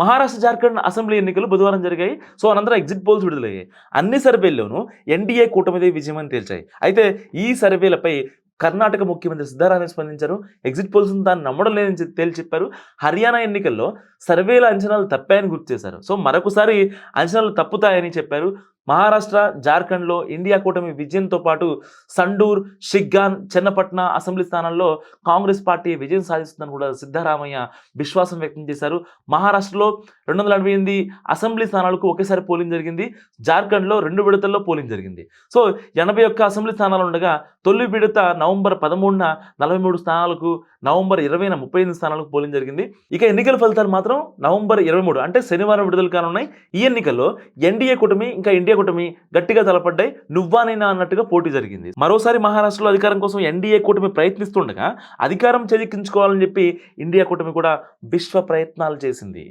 Maharashtra Jharkhand assembly ఎన్నికలు బుధవారం జరిగాయి. సో అనంతరం ఎగ్జిట్ పోల్స్ విడుదలయ్యాయి. అన్ని సర్వేల్లోనూ ఎన్డీఏ కూటమిదే విజయం అని తేల్చాయి. అయితే ఈ సర్వేలపై కర్ణాటక ముఖ్యమంత్రి సిద్ధారామయ్య స్పందించారు. ఎగ్జిట్ పోల్స్ దాన్ని నమ్మడం లేదని తేల్చి చెప్పారు. హర్యానా ఎన్నికల్లో సర్వేల అంచనాలు తప్పాయని గుర్తు చేశారు. సో మరొకసారి అంచనాలు తప్పుతాయని చెప్పారు. మహారాష్ట్ర జార్ఖండ్లో ఇండియా కూటమి విజయంతో పాటు సండూర్ షిగ్గాన్ చెన్నపట్న అసెంబ్లీ స్థానాల్లో కాంగ్రెస్ పార్టీ విజయం సాధిస్తుందని కూడా సిద్ధరామయ్య విశ్వాసం వ్యక్తం చేశారు. మహారాష్ట్రలో రెండు వందల ఎనభై ఎనిమిది అసెంబ్లీ స్థానాలకు ఒకేసారి పోలింగ్ జరిగింది. జార్ఖండ్లో రెండు విడతల్లో పోలింగ్ జరిగింది. సో ఎనభై ఒక్క అసెంబ్లీ స్థానాలు ఉండగా తొలి విడత నవంబర్ పదమూడున నలభై మూడు స్థానాలకు నవంబర్ ఇరవైన ముప్పై ఎనిమిది స్థానాలకు పోలింగ్ జరిగింది. ఇక ఎన్నికల ఫలితాలు మాత్రం నవంబర్ ఇరవై మూడు అంటే శనివారం విడుదల కానున్నాయి. ఈ ఎన్నికల్లో ఎన్డీఏ కూటమి ఇంకా ఇండియా కూటమి గట్టిగా తలపడ్డాయి నువ్వానైనా అన్నట్టుగా పోటీ జరిగింది. మరోసారి మహారాష్ట్రలో అధికారం కోసం ఎన్డీఏ కూటమి ప్రయత్నిస్తుండగా అధికారం చేజిక్కించుకోవాలని చెప్పి ఇండియా కూటమి కూడా విశ్వ ప్రయత్నాలు చేసింది.